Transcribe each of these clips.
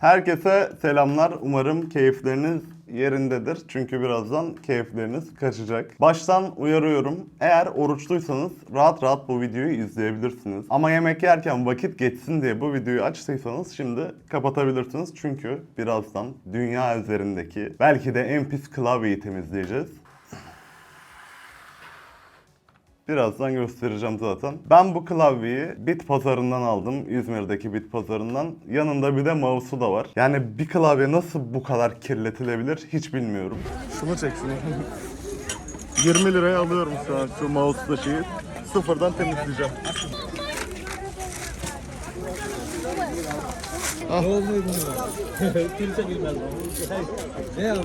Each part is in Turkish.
Herkese selamlar. Umarım keyifleriniz yerindedir. Çünkü birazdan keyifleriniz kaçacak. Baştan uyarıyorum. Eğer oruçluysanız rahat rahat bu videoyu izleyebilirsiniz. Ama yemek yerken vakit geçsin diye bu videoyu açtıysanız şimdi kapatabilirsiniz. Çünkü birazdan dünya üzerindeki belki de en pis klavyeyi temizleyeceğiz. Birazdan göstereceğim zaten. Ben bu klavyeyi bit pazarından aldım. İzmir'deki bit pazarından. Yanında bir de mouse'u da var. Yani bir klavye nasıl bu kadar kirletilebilir hiç bilmiyorum. Şunu çek şunu. 20 liraya alıyorum şu an şu mouse'la şeyi. Sıfırdan temizleyeceğim. Ne olduğunu bilmiyorum. Kimse bilmez ne abi?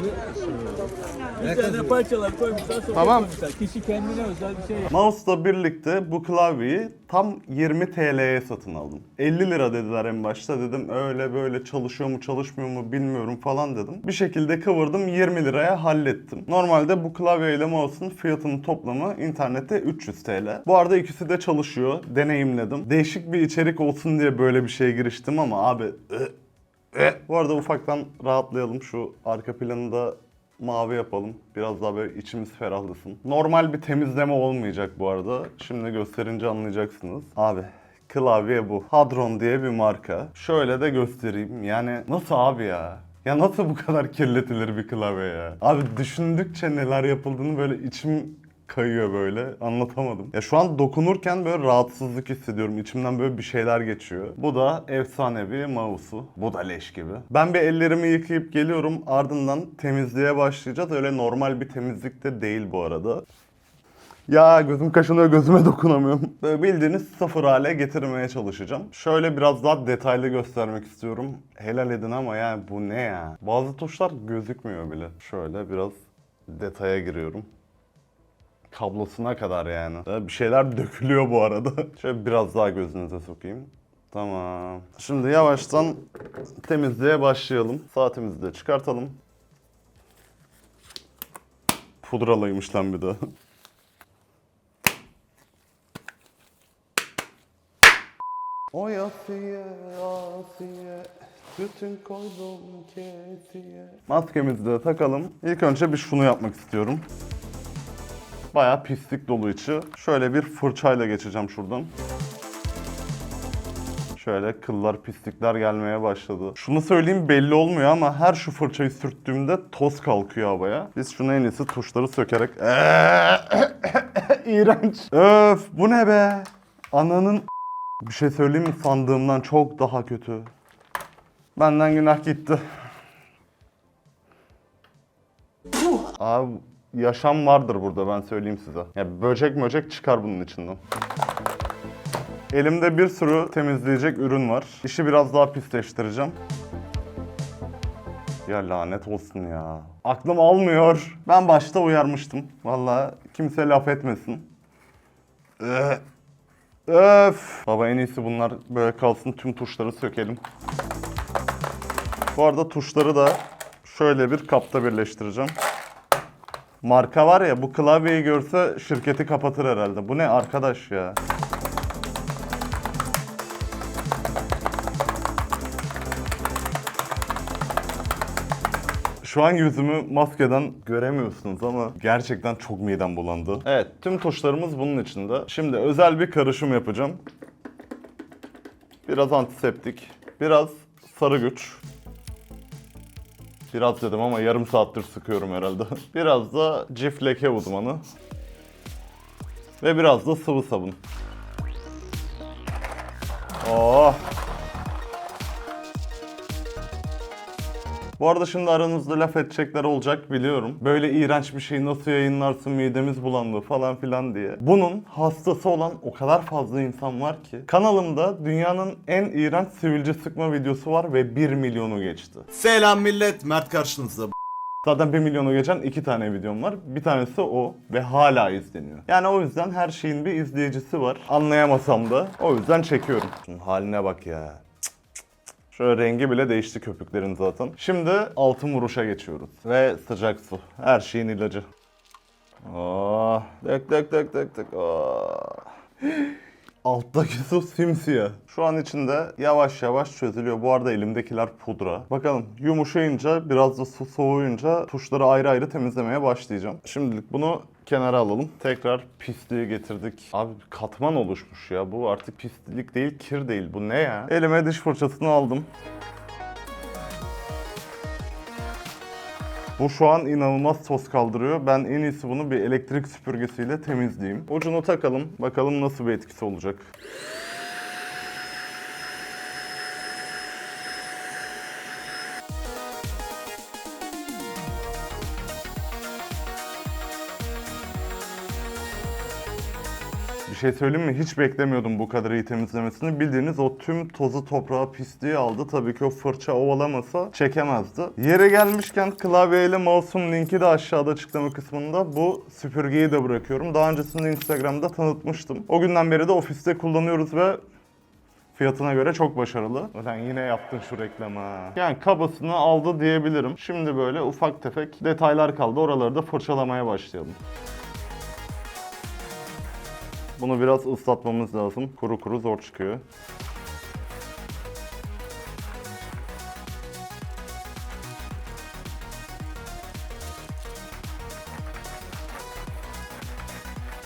Bir tane parçalar koymuşlar sonra Tamam. koymuşlar. Kişi kendine özel bir şey Mouse'la birlikte bu klavyeyi tam 20 TL'ye satın aldım. 50 lira dediler en başta dedim öyle böyle çalışıyor mu çalışmıyor mu bilmiyorum falan dedim. Bir şekilde kıvırdım 20 liraya hallettim. Normalde bu klavye ile mouse'un fiyatının toplamı internette 300 TL. Bu arada ikisi de çalışıyor. Deneyimledim. Değişik bir içerik olsun diye böyle bir şeye giriştim ama abi. Bu arada ufaktan rahatlayalım şu arka planı da mavi yapalım. Biraz daha böyle içimiz ferahlasın. Normal bir temizleme olmayacak bu arada. Şimdi gösterince anlayacaksınız. Abi klavye bu. Hadron diye bir marka. Şöyle de göstereyim. Yani nasıl abi ya? Ya nasıl bu kadar kirletilir bir klavye ya? Abi düşündükçe neler yapıldığını böyle içim kayıyor böyle. Anlatamadım. Ya şu an dokunurken böyle rahatsızlık hissediyorum. İçimden böyle bir şeyler geçiyor. Bu da efsanevi mouse'u. Bu da leş gibi. Ben bir ellerimi yıkayıp geliyorum. Ardından temizliğe başlayacağız. Öyle normal bir temizlik de değil bu arada. Ya gözüm kaşınıyor, gözüme dokunamıyorum. Böyle bildiğiniz sıfır hale getirmeye çalışacağım. Şöyle biraz daha detaylı göstermek istiyorum. Helal edin ama yani bu ne ya? Bazı tuşlar gözükmüyor bile. Şöyle biraz detaya giriyorum kablosuna kadar yani. Bir şeyler dökülüyor bu arada. Şöyle biraz daha gözünüze sokayım. Tamam. Şimdi yavaştan temizliğe başlayalım. Saatimizi de çıkartalım. Pudralıymış lan bir de. O Asiye, Asiye, bütün koydum kesiye. Maskemizi de takalım. İlk önce bir şunu yapmak istiyorum. Bayağı pislik dolu içi. Şöyle bir fırçayla geçeceğim şuradan. Şöyle kıllar, pislikler gelmeye başladı. Şunu söyleyeyim belli olmuyor ama her şu fırçayı sürttüğümde toz kalkıyor havaya. Biz şunu en iyisi tuşları sökerek... İğrenç. Öf bu ne be? Ananın... Bir şey söyleyeyim mi sandığımdan çok daha kötü. Benden günah gitti. Abi yaşam vardır burada ben söyleyeyim size. Ya böcek möcek çıkar bunun içinden. Elimde bir sürü temizleyecek ürün var. İşi biraz daha pisleştireceğim. Ya lanet olsun ya. Aklım almıyor. Ben başta uyarmıştım. Vallahi kimse laf etmesin. Öh. Öf. Baba en iyisi bunlar böyle kalsın tüm tuşları sökelim. Bu arada tuşları da şöyle bir kapta birleştireceğim. Marka var ya bu klavyeyi görse şirketi kapatır herhalde. Bu ne arkadaş ya? Şu an yüzümü maskeden göremiyorsunuz ama gerçekten çok midem bulandı. Evet, tüm tuşlarımız bunun içinde. Şimdi özel bir karışım yapacağım. Biraz antiseptik, biraz sarı güç. Biraz dedim ama yarım saattir sıkıyorum herhalde. Biraz da cif leke uzmanı. Ve biraz da sıvı sabun. Oh! Bu arada şimdi aranızda laf edecekler olacak biliyorum. Böyle iğrenç bir şeyi nasıl yayınlarsın midemiz bulandı falan filan diye. Bunun hastası olan o kadar fazla insan var ki. Kanalımda dünyanın en iğrenç sivilce sıkma videosu var ve 1 milyonu geçti. Selam millet, Mert karşınızda. Zaten 1 milyonu geçen iki tane videom var. Bir tanesi o ve hala izleniyor. Yani o yüzden her şeyin bir izleyicisi var. Anlayamasam da o yüzden çekiyorum. Haline bak ya. Şöyle rengi bile değişti köpüklerin zaten. Şimdi altın vuruşa geçiyoruz. Ve sıcak su. Her şeyin ilacı. Oh. Dök dök dök dök dök. Oh. Alttaki su simsiyah. Şu an içinde yavaş yavaş çözülüyor. Bu arada elimdekiler pudra. Bakalım yumuşayınca biraz da su soğuyunca tuşları ayrı ayrı temizlemeye başlayacağım. Şimdilik bunu kenara alalım. Tekrar pisliği getirdik. Abi katman oluşmuş ya. Bu artık pislik değil, kir değil. Bu ne ya? Elime diş fırçasını aldım. Bu şu an inanılmaz toz kaldırıyor. Ben en iyisi bunu bir elektrik süpürgesiyle temizleyeyim. Ucunu takalım. Bakalım nasıl bir etkisi olacak. Şey söyleyeyim mi? Hiç beklemiyordum bu kadar iyi temizlemesini. Bildiğiniz o tüm tozu toprağı pisliği aldı. Tabii ki o fırça ovalamasa çekemezdi. Yere gelmişken klavyeyle mouse'un linki de aşağıda açıklama kısmında. Bu süpürgeyi de bırakıyorum. Daha öncesinde Instagram'da tanıtmıştım. O günden beri de ofiste kullanıyoruz ve Fiyatına göre çok başarılı. Ulan yine yaptın şu reklamı. Yani kabasını aldı diyebilirim. Şimdi böyle ufak tefek detaylar kaldı. Oraları da fırçalamaya başlayalım. Bunu biraz ıslatmamız lazım. Kuru kuru zor çıkıyor.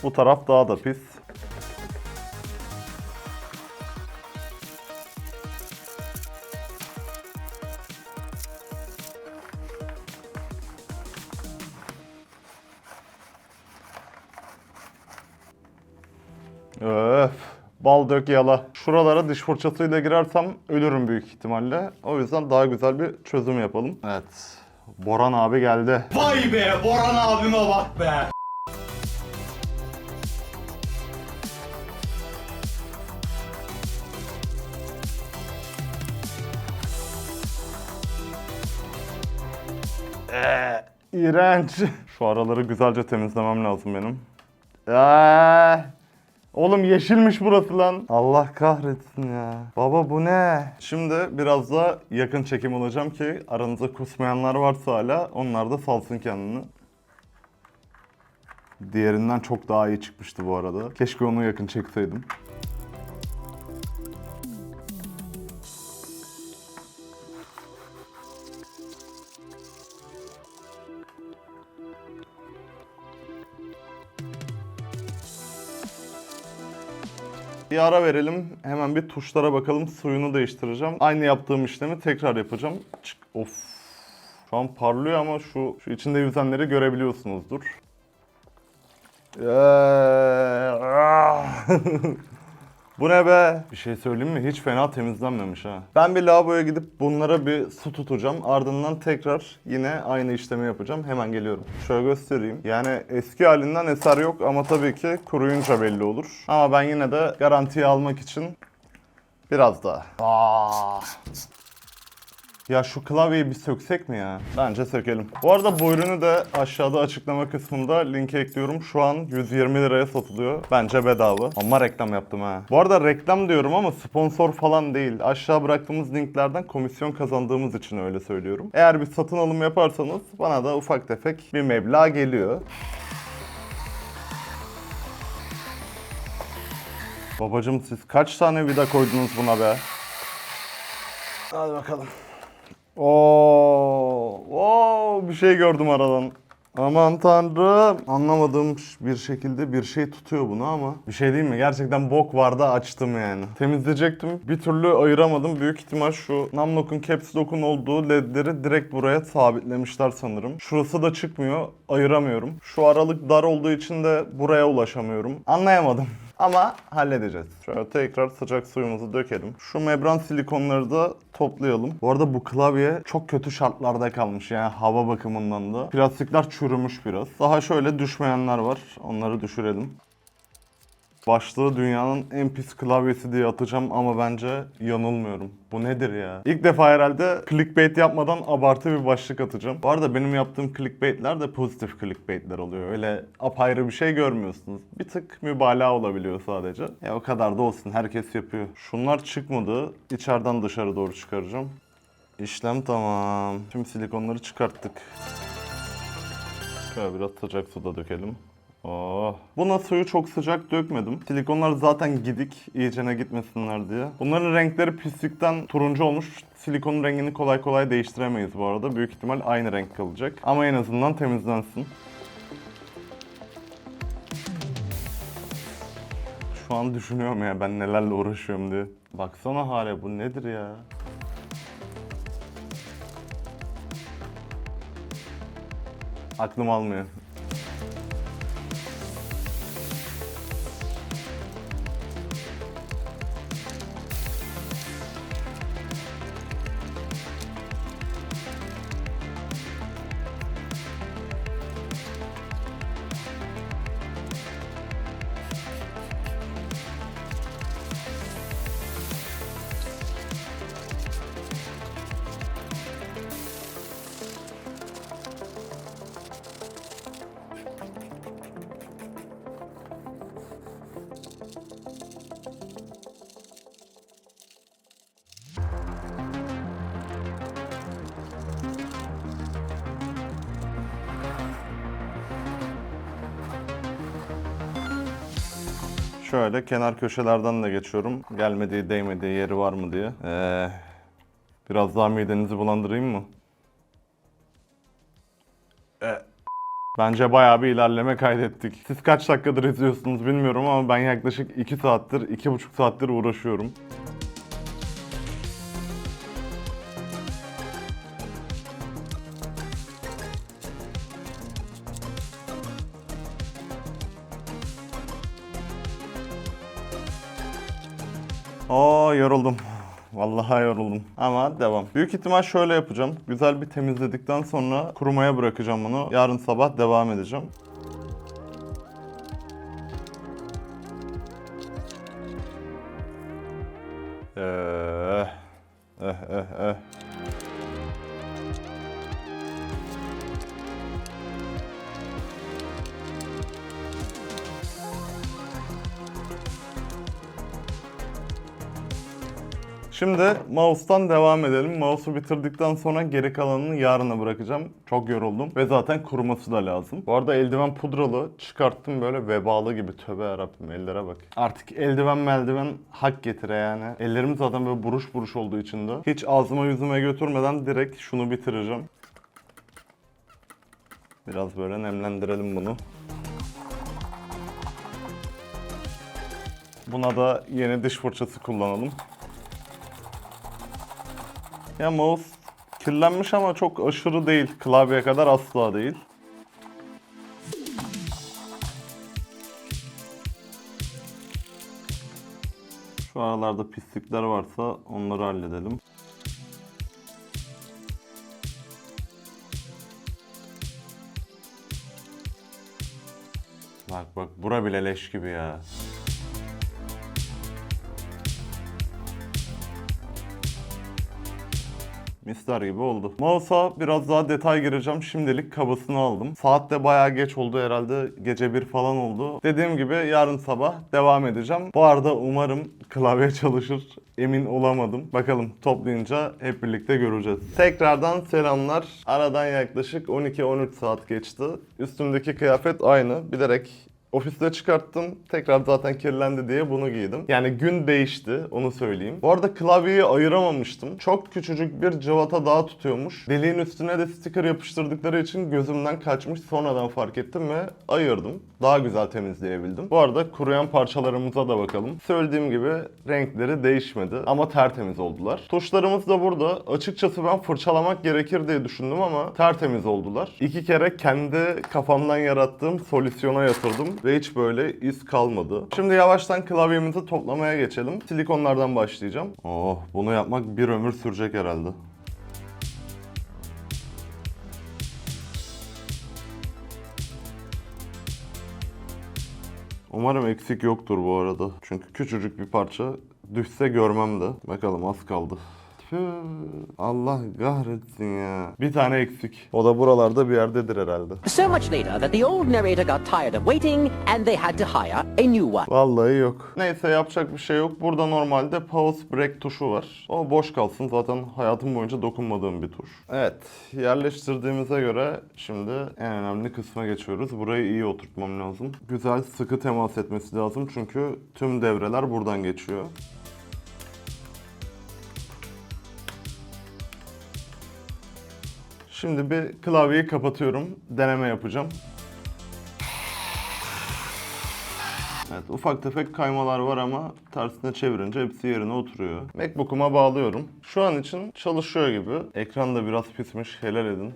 Bu taraf daha da pis. Dök yala. Şuralara diş fırçasıyla girersem ölürüm büyük ihtimalle. O yüzden daha güzel bir çözüm yapalım. Evet. Boran abi geldi. Vay be Boran abime bak be. İğrenç. Şu araları güzelce temizlemem lazım benim. Eee. Oğlum yeşilmiş burası lan. Allah kahretsin ya. Baba bu ne? Şimdi biraz da yakın çekim alacağım ki aranızda kusmayanlar varsa hala onlar da salsın kendini. Diğerinden çok daha iyi çıkmıştı bu arada. Keşke onu yakın çekseydim. Bir ara verelim. Hemen bir tuşlara bakalım. Suyunu değiştireceğim. Aynı yaptığım işlemi tekrar yapacağım. Çık. Of. Şu an parlıyor ama şu, şu içinde yüzenleri görebiliyorsunuzdur. Bu ne be? Bir şey söyleyeyim mi? Hiç fena temizlenmemiş ha. Ben bir lavaboya gidip bunlara bir su tutacağım. Ardından tekrar yine aynı işlemi yapacağım. Hemen geliyorum. Şöyle göstereyim. Yani eski halinden eser yok ama tabii ki kuruyunca belli olur. Ama ben yine de garantiye almak için biraz daha. Aa. Ya şu klavyeyi bir söksek mi ya? Bence sökelim. Bu arada bu ürünü de aşağıda açıklama kısmında linke ekliyorum. Şu an 120 liraya satılıyor. Bence bedava. Ama reklam yaptım ha. Bu arada reklam diyorum ama sponsor falan değil. Aşağı bıraktığımız linklerden komisyon kazandığımız için öyle söylüyorum. Eğer bir satın alım yaparsanız bana da ufak tefek bir meblağ geliyor. Babacım siz kaç tane vida koydunuz buna be? Hadi bakalım. Oo, oo, bir şey gördüm aradan. Aman tanrım. Anlamadığım bir şekilde bir şey tutuyor bunu ama. Bir şey değil mi? Gerçekten bok vardı açtım yani. Temizleyecektim. Bir türlü ayıramadım. Büyük ihtimal şu Namlock'un Caps Lock'un olduğu ledleri direkt buraya sabitlemişler sanırım. Şurası da çıkmıyor. Ayıramıyorum. Şu aralık dar olduğu için de buraya ulaşamıyorum. Anlayamadım. Ama halledeceğiz. Şöyle tekrar sıcak suyumuzu dökelim. Şu membran silikonları da toplayalım. Bu arada bu klavye çok kötü şartlarda kalmış yani hava bakımından da. Plastikler çürümüş biraz. Daha şöyle düşmeyenler var. Onları düşürelim. Başlığı dünyanın en pis klavyesi diye atacağım ama bence yanılmıyorum. Bu nedir ya? İlk defa herhalde clickbait yapmadan abartı bir başlık atacağım. Bu arada benim yaptığım clickbaitler de pozitif clickbaitler oluyor. Öyle apayrı bir şey görmüyorsunuz. Bir tık mübalağa olabiliyor sadece. Ya o kadar da olsun. Herkes yapıyor. Şunlar çıkmadı. İçeriden dışarı doğru çıkaracağım. İşlem tamam. Tüm silikonları çıkarttık. Şöyle biraz sıcak suda dökelim. Oh. Buna suyu çok sıcak dökmedim. Silikonlar zaten gidik, iyicene gitmesinler diye. Bunların renkleri pislikten turuncu olmuş. Silikonun rengini kolay kolay değiştiremeyiz bu arada. Büyük ihtimal aynı renk kalacak. Ama en azından temizlensin. Şu an düşünüyorum ya ben nelerle uğraşıyorum diye. Baksana hale bu nedir ya? Aklım almıyor. Şöyle kenar köşelerden de geçiyorum. Gelmediği, değmediği yeri var mı diye. Ee, biraz daha midenizi bulandırayım mı? Ee, Bence bayağı bir ilerleme kaydettik. Siz kaç dakikadır izliyorsunuz bilmiyorum ama ben yaklaşık 2 saattir, 2,5 saattir uğraşıyorum. Yoruldum. Vallahi yoruldum. Ama devam. Büyük ihtimal şöyle yapacağım. Güzel bir temizledikten sonra kurumaya bırakacağım bunu. Yarın sabah devam edeceğim. Eh, eh, eh, eh. Şimdi mouse'tan devam edelim. Mouse'u bitirdikten sonra geri kalanını yarına bırakacağım. Çok yoruldum ve zaten kuruması da lazım. Bu arada eldiven pudralı çıkarttım böyle vebalı gibi. Tövbe yarabbim ellere bak. Artık eldiven meldiven hak getire yani. Ellerim zaten böyle buruş buruş olduğu için de. Hiç ağzıma yüzüme götürmeden direkt şunu bitireceğim. Biraz böyle nemlendirelim bunu. Buna da yeni diş fırçası kullanalım. Ya mouse kirlenmiş ama çok aşırı değil. Klavye kadar asla değil. Şu aralarda pislikler varsa onları halledelim. Bak bak bura bile leş gibi ya. Misler gibi oldu. Mouse'a biraz daha detay gireceğim. Şimdilik kabasını aldım. Saat de bayağı geç oldu herhalde. Gece bir falan oldu. Dediğim gibi yarın sabah devam edeceğim. Bu arada umarım klavye çalışır. Emin olamadım. Bakalım toplayınca hep birlikte göreceğiz. Tekrardan selamlar. Aradan yaklaşık 12-13 saat geçti. Üstümdeki kıyafet aynı. Bilerek Ofiste çıkarttım. Tekrar zaten kirlendi diye bunu giydim. Yani gün değişti onu söyleyeyim. Bu arada klavyeyi ayıramamıştım. Çok küçücük bir cıvata daha tutuyormuş. Deliğin üstüne de sticker yapıştırdıkları için gözümden kaçmış. Sonradan fark ettim ve ayırdım. Daha güzel temizleyebildim. Bu arada kuruyan parçalarımıza da bakalım. Söylediğim gibi renkleri değişmedi ama tertemiz oldular. Tuşlarımız da burada. Açıkçası ben fırçalamak gerekir diye düşündüm ama tertemiz oldular. İki kere kendi kafamdan yarattığım solüsyona yatırdım ve hiç böyle iz kalmadı. Şimdi yavaştan klavyemizi toplamaya geçelim. Silikonlardan başlayacağım. Oh bunu yapmak bir ömür sürecek herhalde. Umarım eksik yoktur bu arada. Çünkü küçücük bir parça düşse görmem de. Bakalım az kaldı. Tüh, Allah kahretsin ya. Bir tane eksik. O da buralarda bir yerdedir herhalde. So much later that the old narrator got tired of waiting and they had to hire a new one. Vallahi yok. Neyse yapacak bir şey yok. Burada normalde pause break tuşu var. O boş kalsın zaten hayatım boyunca dokunmadığım bir tuş. Evet yerleştirdiğimize göre şimdi en önemli kısma geçiyoruz. Burayı iyi oturtmam lazım. Güzel sıkı temas etmesi lazım çünkü tüm devreler buradan geçiyor. Şimdi bir klavyeyi kapatıyorum. Deneme yapacağım. Evet ufak tefek kaymalar var ama tersine çevirince hepsi yerine oturuyor. Macbook'uma bağlıyorum. Şu an için çalışıyor gibi. Ekran da biraz pismiş helal edin.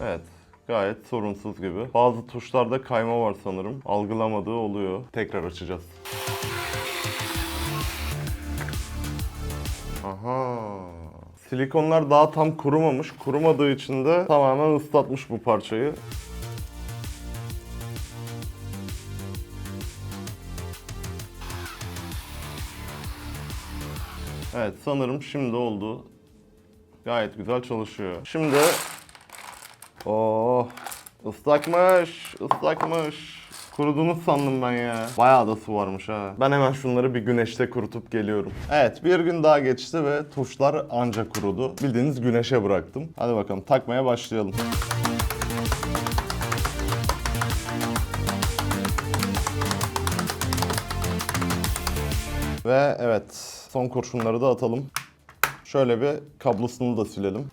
Evet gayet sorunsuz gibi. Bazı tuşlarda kayma var sanırım. Algılamadığı oluyor. Tekrar açacağız. Silikonlar daha tam kurumamış. Kurumadığı için de tamamen ıslatmış bu parçayı. Evet sanırım şimdi oldu. Gayet güzel çalışıyor. Şimdi Oh ıslakmış, ıslakmış. Kurudunuz sandım ben ya. Bayağı da su varmış ha. Ben hemen şunları bir güneşte kurutup geliyorum. Evet bir gün daha geçti ve tuşlar anca kurudu. Bildiğiniz güneşe bıraktım. Hadi bakalım takmaya başlayalım. Ve evet son kurşunları da atalım. Şöyle bir kablosunu da silelim.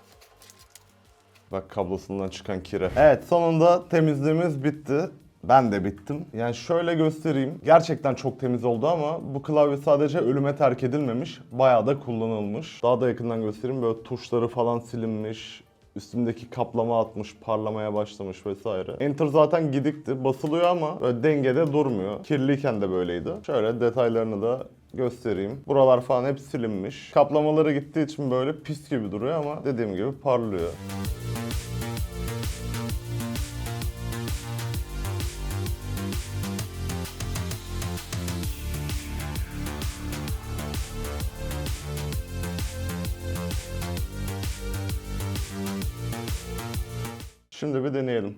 Bak kablosundan çıkan kire. Evet sonunda temizliğimiz bitti. Ben de bittim. Yani şöyle göstereyim. Gerçekten çok temiz oldu ama bu klavye sadece ölüme terk edilmemiş. Bayağı da kullanılmış. Daha da yakından göstereyim. Böyle tuşları falan silinmiş. Üstündeki kaplama atmış, parlamaya başlamış vesaire. Enter zaten gidikti. Basılıyor ama böyle dengede durmuyor. Kirliyken de böyleydi. Şöyle detaylarını da göstereyim. Buralar falan hep silinmiş. Kaplamaları gittiği için böyle pis gibi duruyor ama dediğim gibi parlıyor. Şimdi bir deneyelim.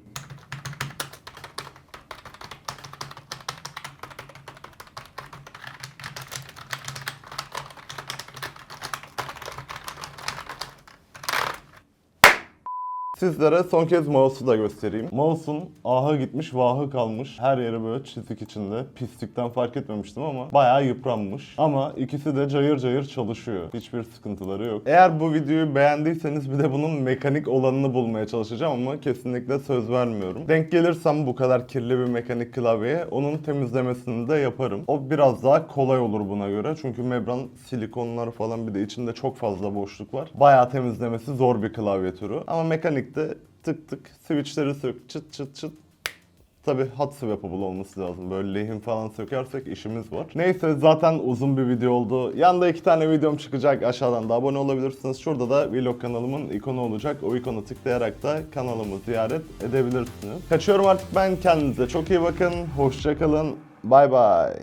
Sizlere son kez mouse'u da göstereyim. Mouse'un ahı gitmiş, vahı kalmış. Her yeri böyle çizik içinde. Pislikten fark etmemiştim ama bayağı yıpranmış. Ama ikisi de cayır cayır çalışıyor. Hiçbir sıkıntıları yok. Eğer bu videoyu beğendiyseniz bir de bunun mekanik olanını bulmaya çalışacağım ama kesinlikle söz vermiyorum. Denk gelirsem bu kadar kirli bir mekanik klavyeye onun temizlemesini de yaparım. O biraz daha kolay olur buna göre. Çünkü membran silikonlar falan bir de içinde çok fazla boşluk var. Bayağı temizlemesi zor bir klavye türü. Ama mekanikte tık tık switchleri sök çıt çıt çıt Tabi hot swappable olması lazım. Böyle lehim falan sökersek işimiz var. Neyse zaten uzun bir video oldu. Yanda iki tane videom çıkacak. Aşağıdan da abone olabilirsiniz. Şurada da vlog kanalımın ikonu olacak. O ikonu tıklayarak da kanalımı ziyaret edebilirsiniz. Kaçıyorum artık ben. Kendinize çok iyi bakın. Hoşçakalın. Bay bay.